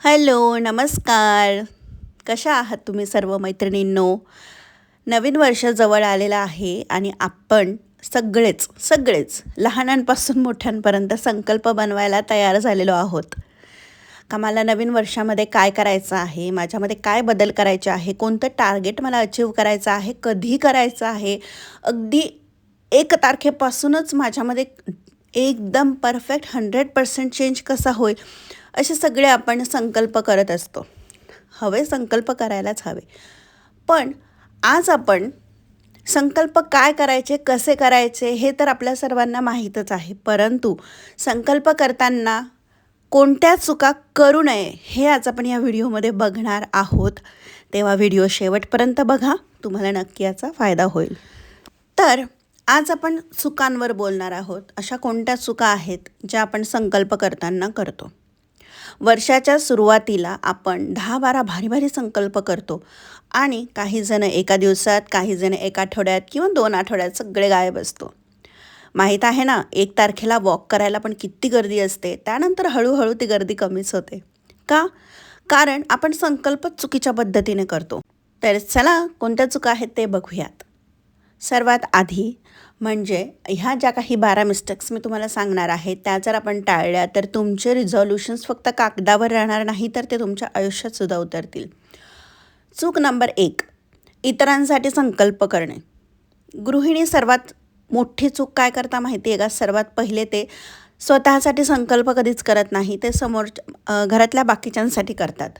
Hello नमस्कार. कशा आहात तुम्ही सर्व मैत्रिणींनो? नवीन वर्ष जवळ आलेलं आहे आणि आपण सगळेच सगळेच लहानांपासून मोठ्यांपर्यंत संकल्प बनवायला तयार झालेलो आहोत. का मला नवीन वर्षामध्ये काय करायचं आहे? माझ्यामध्ये काय बदल करायचे आहे? कोणतं टार्गेट मला अचीव करायचं आहे? कधी करायचं आहे? अगदी एक तारखेपासूनच माझ्यामध्ये एकदम परफेक्ट हंड्रेड पर्सेंट चेंज कसा होईल? असे सगळे आपण संकल्प करत असतो. हवे संकल्प करायलाच हवे. पण आज आपण संकल्प काय करायचे कसे करायचे हे तर आपल्या सर्वांना माहीतच आहे. परंतु संकल्प करताना कोणत्या चुका करू नये हे आज आपण या व्हिडिओमध्ये बघणार आहोत. तेव्हा व्हिडिओ शेवटपर्यंत बघा तुम्हाला नक्की याचा फायदा होईल. तर आज आपण चुकांवर बोलणार आहोत. अशा कोणत्या चुका आहेत ज्या आपण संकल्प करताना करतो? वर्षाच्या सुरुवातीला आपण दहा बारा भारी भारी संकल्प करतो. आणि काही जण एका दिवसात काही जण एका आठवड्यात किंवा दोन आठवड्यात सगळे गायब असतो. माहीत आहे ना एक तारखेला वॉक करायला पण किती गर्दी असते त्यानंतर हळूहळू ती गर्दी कमीच होते. का? कारण आपण संकल्प चुकीच्या पद्धतीने करतो. तर चला कोणत्या चुका आहेत ते बघूयात. सर्वात आधी म्हणजे ह्या ज्या काही बारा मिस्टेक्स मी तुम्हाला सांगणार आहे त्या जर आपण टाळल्या तर तुमचे रिझॉल्युशन्स फक्त कागदावर राहणार नाही तर ते तुमच्या आयुष्यात सुद्धा उतरतील. चूक नंबर एक इतरांसाठी संकल्प करणे. गृहिणी सर्वात मोठी चूक काय करता माहिती आहे का? सर्वात पहिले ते स्वतःसाठी संकल्प कधीच करत नाही. ते समोर घरातल्या बाकीच्यांसाठी करतात.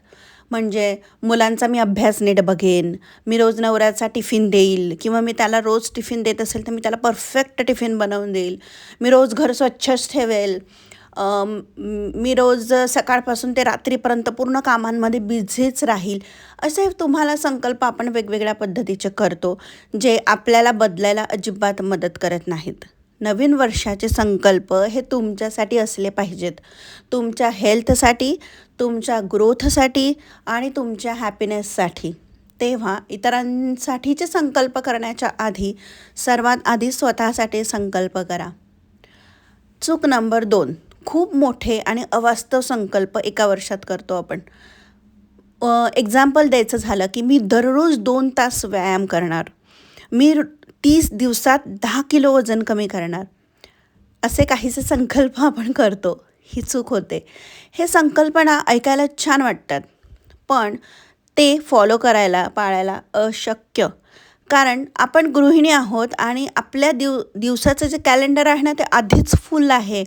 म्हणजे मुलांचा मी अभ्यास नीट बघेन मी रोज नवऱ्याचा टिफिन देईल किंवा मी त्याला रोज टिफिन देत असेल तर मी त्याला परफेक्ट टिफिन बनवून देईल. मी रोज घर स्वच्छच ठेवेल. मी रोज सकाळपासून ते रात्रीपर्यंत पूर्ण कामांमध्ये बिझीच राहील. असे तुम्हाला संकल्प आपण वेगवेगळ्या पद्धतीचे करतो जे आपल्याला बदलायला अजिबात मदत करत नाहीत. नवीन वर्षाचे संकल्प हे तुमच्यासाठी असले पाहिजेत. तुमच्या हेल्थसाठी तुमच्या ग्रोथसाठी आणि तुमच्या हॅपीनेससाठी. तेव्हा इतरांसाठीचे संकल्प करण्याच्या आधी सर्वात आधी स्वतःसाठी संकल्प करा. चूक नंबर दोन. खूप मोठे आणि अवास्तव संकल्प एका वर्षात करतो आपण. एक्झाम्पल द्यायचं झालं की मी दररोज दोन तास व्यायाम करणार. मी तीस दिवसात दहा किलो वजन कमी करणार. असे काहीसे संकल्प आपण करतो. ही चूक होते. हे संकल्पना ऐकायला छान वाटतात. पण ते फॉलो करायला पाळायला अशक्य. कारण आपण गृहिणी आहोत आणि आपल्या दिव दिवसाचं जे कॅलेंडर आहे ना ते आधीच फुल आहे.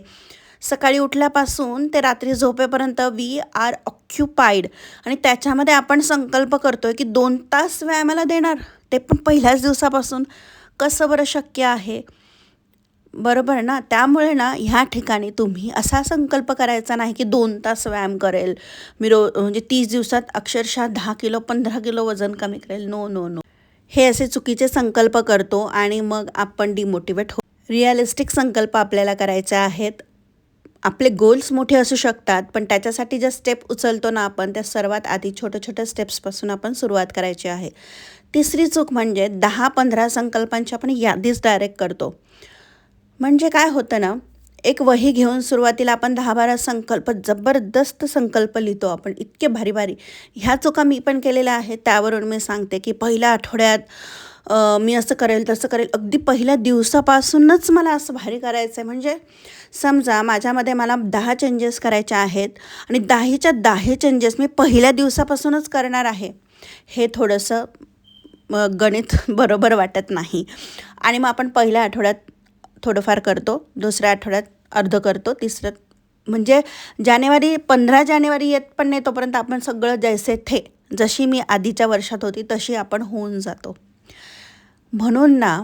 सकाळी उठल्यापासून ते रात्री झोपेपर्यंत वी आर ऑक्युपाईड आणि त्याच्यामध्ये आपण संकल्प करतो आहे की दोन तास व्यायामाला देणार. ते पण पहिल्याच दिवसापासून. कसं बरं शक्य आहे? बरोबर ना? त्यामुळे ना ह्या ठिकाणी तुम्ही असा संकल्प करायचा नाही की दोन तास व्यायाम करेल. मी रो म्हणजे तीस दिवसात अक्षरशः दहा किलो पंधरा किलो वजन कमी करेल. नो नो नो हे असे चुकीचे संकल्प करतो आणि मग आपण डिमोटिवेट हो रिअलिस्टिक संकल्प आपल्याला करायचे आहेत. आपले गोल्स मोठे असू शकतात पण त्याच्यासाठी ज्या स्टेप उचलतो ना आपण त्या सर्वात आधी छोट्या छोट्या स्टेप्सपासून आपण सुरुवात करायची आहे. तिसरी चूक म्हणजे दहा पंधरा संकल्पांची आपण यादीच डायरेक्ट करतो. म्हणजे काय होतं ना एक वही घेऊन सुरुवातीला आपण दहा बारा संकल्प जबरदस्त संकल्प लिहितो आपण इतके भारी भारी. ह्या चुका मी पण केलेल्या आहेत त्यावरून मी सांगते की पहिल्या आठवड्यात मी असं करेल तसं करेल अगदी पहिल्या दिवसापासूनच मला असं भारी करायचं आहे म्हणजे समजा माझ्यामध्ये मला दहा चेंजेस करायचे आहेत आणि दहाच्या दहा चेंजेस मी पहिल्या दिवसापासूनच करणार आहे. हे थोडंसं गणित बरोबर वाटत नाही. आणि मग आपण पहिल्या आठवड्यात थोडंफार करतो दुसऱ्या आठवड्यात अर्ध करतो तिसरं म्हणजे जानेवारी पंधरा जानेवारी येत पण नाही तोपर्यंत आपण सगळं जैसे थे जशी मी आधीच्या वर्षात होती तशी आपण होऊन जातो. म्हणून ना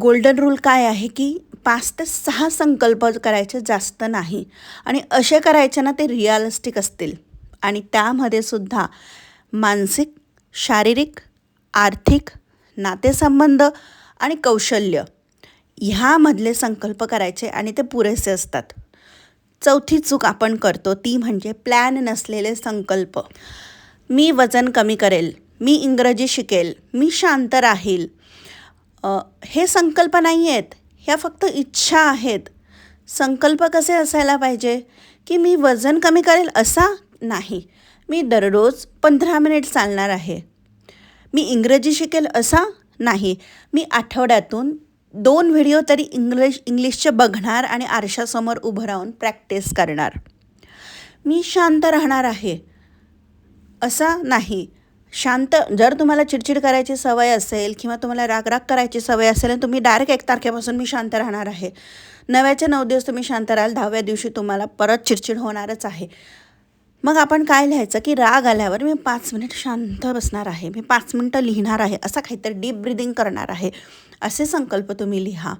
गोल्डन रूल काय आहे की पाच ते सहा संकल्प करायचे जास्त नाही. आणि असे करायचे ना ते रिअलिस्टिक असतील. आणि त्यामध्ये सुद्धा मानसिक शारीरिक आर्थिक नातेसंबंध आणि कौशल्य ह्यामधले संकल्प करायचे आणि ते पुरेसे असतात. चौथी चूक आपण करतो ती म्हणजे प्लॅन नसलेले संकल्प. मी वजन कमी करेल मी इंग्रजी शिकेल मी शांत राहील. हे संकल्प नाही आहेत ह्या फक्त इच्छा आहेत. संकल्प कसे असायला पाहिजे? की मी वजन कमी करेल असा नाही. मी दररोज पंधरा मिनिट चालणार आहे. मी इंग्रजी शिकेल असा नाही. मी आठवड्यातून दोन व्हिडिओ तरी इंग्लिश इंग्लिशचे बघणार आणि आरशासमोर उभं राहून प्रॅक्टिस करणार. मी शांत राहणार आहे. असा नाही. शांत जर तुम्हाला चिडचिड करायची सवय असेल किंवा तुम्हाला राग राग करायची सवय असेल आणि तुम्ही डायरेक्ट एक तारखेपासून मी शांत राहणार आहे. नव्याचे नऊ दिवस तुम्ही शांत राहाल दहाव्या दिवशी तुम्हाला परत चिडचिड होणारच आहे. मग आपण काय लिहायचं की राग आल्यावर मी पाच मिनिट शांत बसणार आहे मी पाच मिनटं लिहिणार आहे असा काहीतरी डीप ब्रिदिंग करणार आहे असे संकल्प तुम्ही लिहा.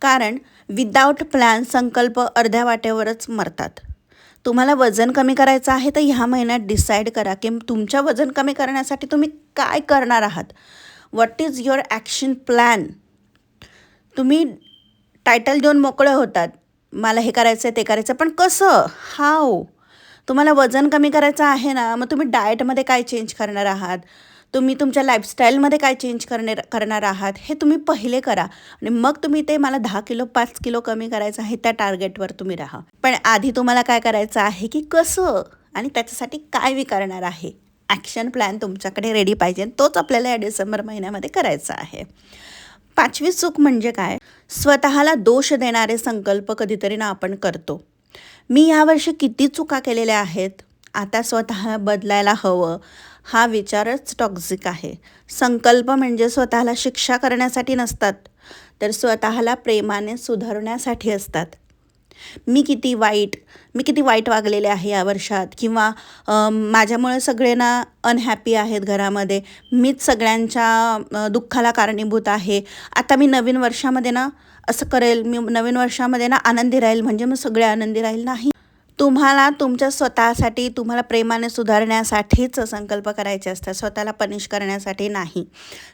कारण विदाऊट प्लॅन संकल्प अर्ध्या वाटेवरच मरतात. तुम्हाला वजन कमी करायचं आहे तर ह्या महिन्यात डिसाईड करा की तुमच्या वजन कमी करण्यासाठी तुम्ही काय करणार आहात. What is your action plan तुम्ही टायटल देऊन मोकळे होतात. मला हे करायचं आहे ते करायचं पण कसं? हाव तुम्हाला वजन कमी करायचं आहे ना मग तुम्ही डाएटमध्ये काय चेंज करणार आहात? तुम्ही तुमच्या लाईफस्टाईलमध्ये काय चेंज करणे करणार आहात? हे तुम्ही पहिले करा. आणि मग तुम्ही ते मला दहा किलो पाच किलो कमी करायचं आहे त्या टार्गेटवर तुम्ही राहा. पण आधी तुम्हाला काय करायचं आहे की कसं आणि त्याच्यासाठी काय विकारणार आहे? ॲक्शन प्लॅन तुमच्याकडे रेडी पाहिजे. तोच आपल्याला या डिसेंबर महिन्यामध्ये करायचा आहे. पाचवी चूक म्हणजे काय? स्वतःला दोष देणारे संकल्प कधीतरी ना आपण करतो. मी यावर्षी किती चुका केलेल्या आहेत? आता स्वतः बदलायला हवं हा विचारच टॉक्झिक आहे. संकल्प म्हणजे स्वतःला शिक्षा करण्यासाठी नसतात तर स्वतःला प्रेमाने सुधारण्यासाठी असतात. मी किती वाईट मी किती वाईट वागलेले आहे या वर्षात? किंवा माझ्यामुळे सगळे ना अनहॅपी आहेत घरामध्ये मीच सगळ्यांच्या दुःखाला कारणीभूत आहे. आता मी नवीन वर्षामध्ये ना असं करेल. मी नवीन वर्षामध्ये ना आनंदी राहील. म्हणजे मग सगळे आनंदी राहील. नाही. तुम्हाला तुमच्या स्वतःसाठी तुम्हाला प्रेमाने सुधारण्यासाठीच संकल्प करायचे असतात. स्वतःला पनिश करण्यासाठी नाही.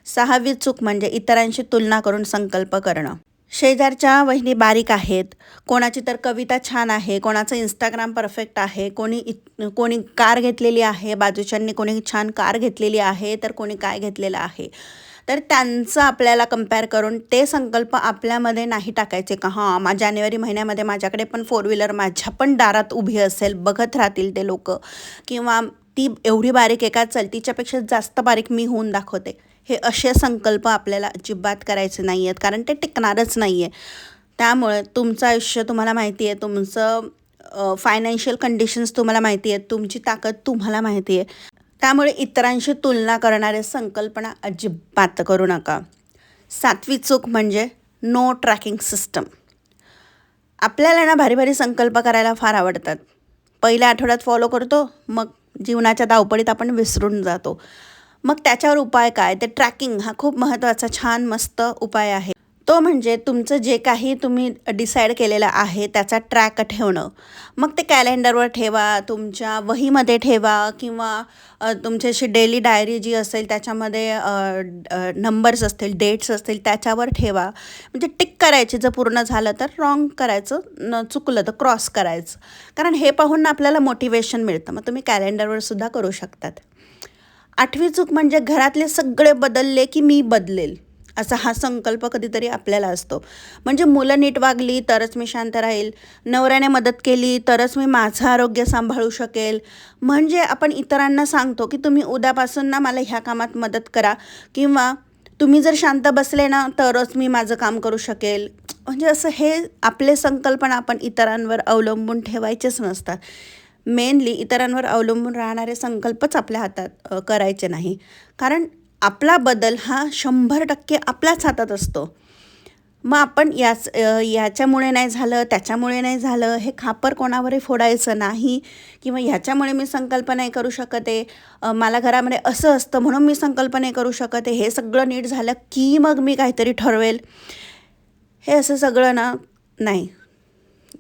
सहावी चूक म्हणजे इतरांशी तुलना करून संकल्प करणं. शेजारच्या वहिनी बारीक आहेत. कोणाची तर कविता छान आहे. कोणाचं इंस्टाग्राम परफेक्ट आहे. कोणी कोणी कार घेतलेली आहे. बाजूच्यांनी कोणी छान कार घेतलेली आहे तर कोणी काय घेतलेलं आहे? तर त्यांचं आपल्याला कंपेअर करून ते संकल्प आपल्यामध्ये नाही टाकायचे का? हां मा जानेवारी महिन्यामध्ये माझ्याकडे पण फोर व्हीलर माझ्या पण दारात उभी असेल बघत राहतील ते लोक. किंवा ती एवढी बारीक एका चलतीच्यापेक्षा जास्त बारीक मी होऊन दाखवते. हे असे संकल्प आपल्याला अजिबात करायचे नाही आहेत कारण ते टिकणारच नाही आहे त्यामुळे तुमचं आयुष्य तुम्हाला माहिती आहे तुमचं फायनान्शियल कंडिशन्स तुम्हाला माहिती आहेत तुमची ताकद तुम्हाला माहिती आहे त्यामुळे इतरांशी तुलना करणारे संकल्पना अजिबात करू नका. सातवी चूक म्हणजे नो ट्रॅकिंग सिस्टम आपल्याला ना भारी भारी संकल्प करायला फार आवडतात. पहिल्या आठवड्यात फॉलो करतो मग जीवनाच्या धावपळीत आपण विसरून जातो. मग त्याच्यावर उपाय काय? ते ट्रॅकिंग हा खूप महत्त्वाचा छान मस्त उपाय आहे. तो म्हणजे तुमचं जे काही तुम्ही डिसाईड केलेलं आहे त्याचा ट्रॅक ठेवणं. मग ते कॅलेंडरवर ठेवा तुमच्या वहीमध्ये ठेवा किंवा तुमची अशी डेली डायरी जी असेल त्याच्यामध्ये नंबर्स असतील डेट्स असतील त्याच्यावर ठेवा. म्हणजे टिक करायची जर पूर्ण झालं तर रॉंग करायचं न चुकलं तर क्रॉस करायचं. कारण हे पाहून आपल्याला मोटिवेशन मिळतं. मग तुम्ही कॅलेंडरवर सुद्धा करू शकतात. आठवी चूक म्हणजे घरातले सगळे बदलले की मी बदलेल. असा हा संकल्प कधीतरी आपल्याला असतो. म्हणजे मुलं नीट वागली तरच मी शांत राहील. नवऱ्याने मदत केली तरच मी माझं आरोग्य सांभाळू शकेल. म्हणजे आपण इतरांना सांगतो की तुम्ही उद्यापासून ना मला ह्या कामात मदत करा. किंवा तुम्ही जर शांत बसले ना तरच मी माझं काम करू शकेल. म्हणजे असं हे आपले संकल्पना आपण इतरांवर अवलंबून ठेवायचेच नसतात. मेनली इतरांवर अवलंबून राहणारे संकल्पच आपल्या हातात करायचे नाही. कारण आपला बदल हा शंभर टक्के आपल्याच हातात असतो. मग आपण याच याच्यामुळे नाही झालं त्याच्यामुळे नाही झालं हे खापर कोणावरही फोडायचं नाही किंवा ह्याच्यामुळे मी संकल्प नाही करू शकत. आहे मला घरामध्ये असं असतं म्हणून मी संकल्प नाही करू शकत. आहे हे सगळं नीट झालं की मग मी काहीतरी ठरवेल. हे असं सगळं ना नाही.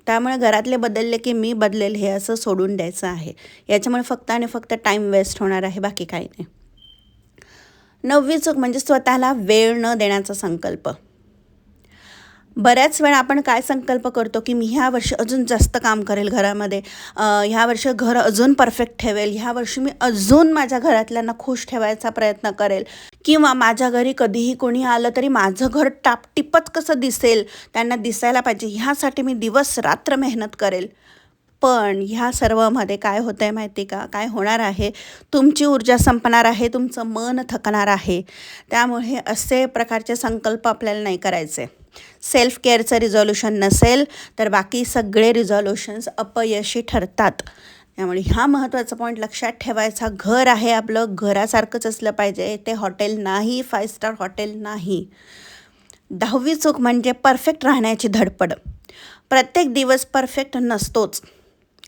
त्यामुळे घरातले बदलले की मी बदलेल हे असं सोडून द्यायचं आहे. याच्यामुळे फक्त आणि फक्त टाईम वेस्ट होणार आहे. बाकी काही नाही. नववी चूक म्हणजे स्वतःला वेळ न देण्याचा संकल्प. बऱ्याच वेळा आपण काय संकल्प करतो की मी ह्या वर्षी अजून जास्त काम करेल घरामध्ये ह्या वर्षी घर अजून परफेक्ट ठेवेल ह्या वर्षी मी अजून माझ्या घरातल्यांना खुश ठेवायचा प्रयत्न करेल. किंवा माझ्या घरी कधीही कोणी आलं तरी माझं घर टापटिपच कसं दिसेल त्यांना दिसायला पाहिजे ह्यासाठी मी दिवस रात्र मेहनत करेल. पण ह्या सर्वमध्ये काय होतं आहे माहिती का? काय होणार आहे? तुमची ऊर्जा संपणार आहे तुमचं मन थकणार आहे. त्यामुळे असे प्रकारचे संकल्प आपल्याला नाही करायचे. सेल्फ केअरचं रिझॉल्युशन नसेल तर बाकी सगळे रिझॉल्युशन्स अपयशी ठरतात. त्यामुळे ह्या महत्त्वाचा पॉईंट लक्षात ठेवायचा घर आहे आपलं. घरासारखंच असलं पाहिजे. ते हॉटेल नाही फाय स्टार हॉटेल नाही. दहावी चूक म्हणजे परफेक्ट राहण्याची धडपड. प्रत्येक दिवस परफेक्ट नसतोच.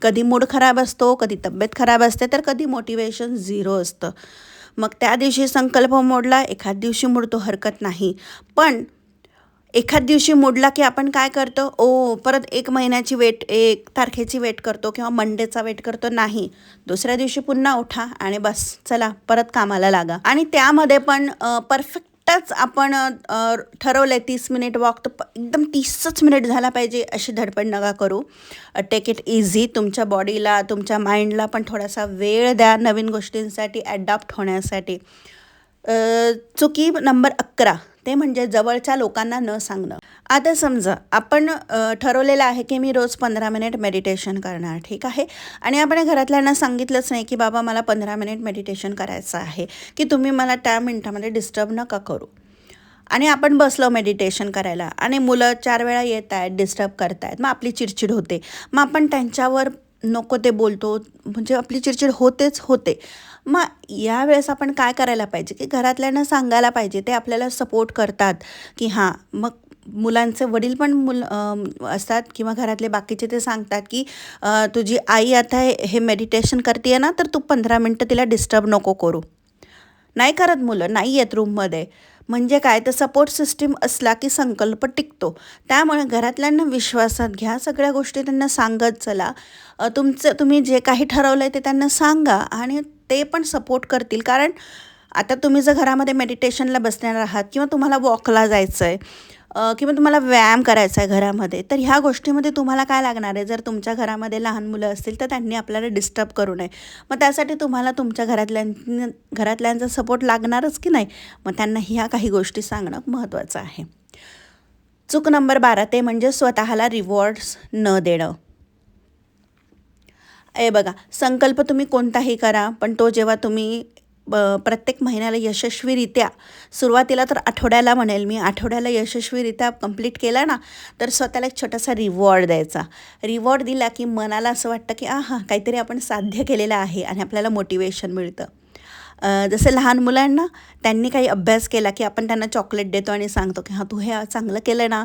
कधी मूड खराब असतो कधी तब्येत खराब असते तर कधी मोटिवेशन झिरो असतं. मग त्या दिवशी संकल्प मोडला एखाद दिवशी मोडतो हरकत नाही. पण एखाद दिवशी मोडला की आपण काय करतो? ओ परत एक महिन्याची वेट एक तारखेची वेट करतो किंवा मंडेचा वेट करतो नाही. दुसऱ्या दिवशी पुन्हा उठा आणि बस चला परत कामाला लागा. आणि त्यामध्ये पण परफेक्ट आत्ताच आपण ठरवलं आहे तीस मिनिट वॉक तर एकदम तीसच मिनिट झाला पाहिजे अशी धडपड नका करू. टेक इट इझी तुमच्या बॉडीला तुमच्या माइंडला पण थोडासा वेळ द्या नवीन गोष्टींसाठी ॲडॉप्ट होण्यासाठी. चुकी नंबर अकरा ते म्हणजे जवळच्या लोकांना न सांगणं. आता समजा आपण ठरवलेलं आहे की मी रोज पंधरा मिनिट मेडिटेशन करणार ठीक आहे? आणि आपण घरातल्यांना सांगितलंच नाही की बाबा मला पंधरा मिनिट मेडिटेशन करायचं आहे की तुम्ही मला त्या मिनटामध्ये डिस्टर्ब नका करू. आणि आपण बसलो मेडिटेशन करायला आणि मुलं चार वेळा येत आहेत डिस्टर्ब करतायत मग आपली चिडचिड होते. मग आपण त्यांच्यावर नको ते बोलतो. म्हणजे आपली चिडचिड होतेच होते. मग यावेळेस आपण काय करायला पाहिजे? की घरातल्यांना सांगायला पाहिजे. ते आपल्याला सपोर्ट करतात. की हां मग मुलांचे वडील पण मुल असतात किंवा घरातले बाकीचे ते सांगतात की तुझी आई आता हे मेडिटेशन करते ना तर तू पंधरा मिनटं तिला डिस्टर्ब नको करू. नाही करत मुलं नाही आहेत रूममध्ये म्हणजे काय? तर सपोर्ट सिस्टीम असला की संकल्प टिकतो. त्यामुळे घरातल्यांना विश्वासात घ्या. सगळ्या गोष्टी त्यांना सांगत चला. तुमचं तुम्ही जे काही ठरवलं आहे ते त्यांना सांगा आणि ते पण सपोर्ट करतील. कारण आता तुम्ही जर घरामध्ये मेडिटेशनला बसणार आहात किंवा तुम्हाला वॉकला जायचं आहे किंवा तुम्हाला व्यायाम करायचा आहे घरामध्ये तर ह्या गोष्टीमध्ये तुम्हाला काय लागणार आहे? जर तुमच्या घरामध्ये लहान मुलं असतील तर त्यांनी आपल्याला डिस्टर्ब करू नये. मग त्यासाठी तुम्हाला तुमच्या घरातल्यां घरातल्यांचा सपोर्ट लागणारच की नाही? मग त्यांना ह्या काही गोष्टी सांगणं महत्त्वाचं आहे. चूक नंबर बारा ते म्हणजे स्वतःला रिवॉर्ड्स न देणं. ए बघा संकल्प तुम्ही कोणताही करा पण तो जेव्हा तुम्ही ब प्रत्येक महिन्याला यशस्वीरित्या सुरुवातीला तर आठवड्याला म्हणेल मी आठवड्याला यशस्वीरित्या कंप्लीट केला ना तर स्वतःला एक छोटासा रिवॉर्ड द्यायचा. रिवॉर्ड दिला की मनाला असं वाटतं की हां काहीतरी आपण साध्य केलेलं आहे आणि आपल्याला मोटिवेशन मिळतं. जसं लहान मुलांना त्यांनी काही अभ्यास केला की आपण त्यांना चॉकलेट देतो आणि सांगतो की हां तू हे चांगलं केलं ना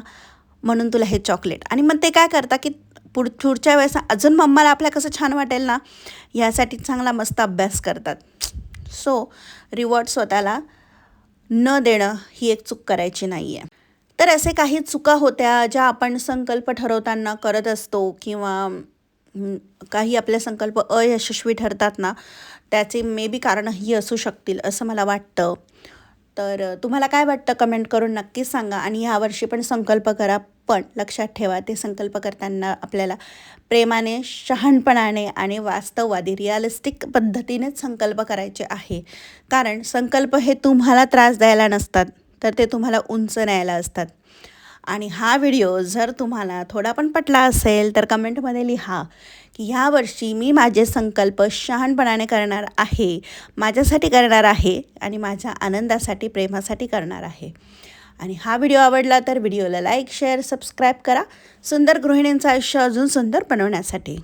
म्हणून तुला हे चॉकलेट आणि मग ते काय करता की पुढ पुढच्या वेळेस अजून मम्माला आपल्या कसं छान वाटेल ना यासाठी चांगला मस्त अभ्यास करतात. सो रिवॉर्ड स्वतःला न देणं ही एक चूक करायची नाही आहे तर असे काही चुका होत्या ज्या आपण संकल्प ठरवताना करत असतो किंवा काही आपले संकल्प अयशस्वी ठरतात ना त्याचे मे बी कारणंही असू शकतील असं मला वाटतं. तर तुम्हाला काय वाटतं? कमेंट करून नक्कीच सांगा आणि यावर्षी पण संकल्प करा. पण लक्षात ठेवा ते संकल्प करताना आपल्याला प्रेमाने शहाणपणाने आणि वास्तववादी रिअलिस्टिक पद्धतीनेच संकल्प करायचे आहे. कारण संकल्प हे तुम्हाला त्रास द्यायला नसतात तर ते तुम्हाला उंच न्यायला असतात. आणि हा व्हिडिओ जर तुम्हाला थोडा पण पटला असेल तर कमेंटमध्ये लिहा की ह्यावर्षी मी माझे संकल्प शहाणपणाने करणार आहे माझ्यासाठी करणार आहे आणि माझ्या आनंदासाठी प्रेमासाठी करणार आहे. आणि हा व्हिडिओ आवडला तर व्हिडिओला लाईक शेअर सबस्क्राईब करा. सुंदर गृहिणींचं आयुष्य अजून सुंदर बनवण्यासाठी.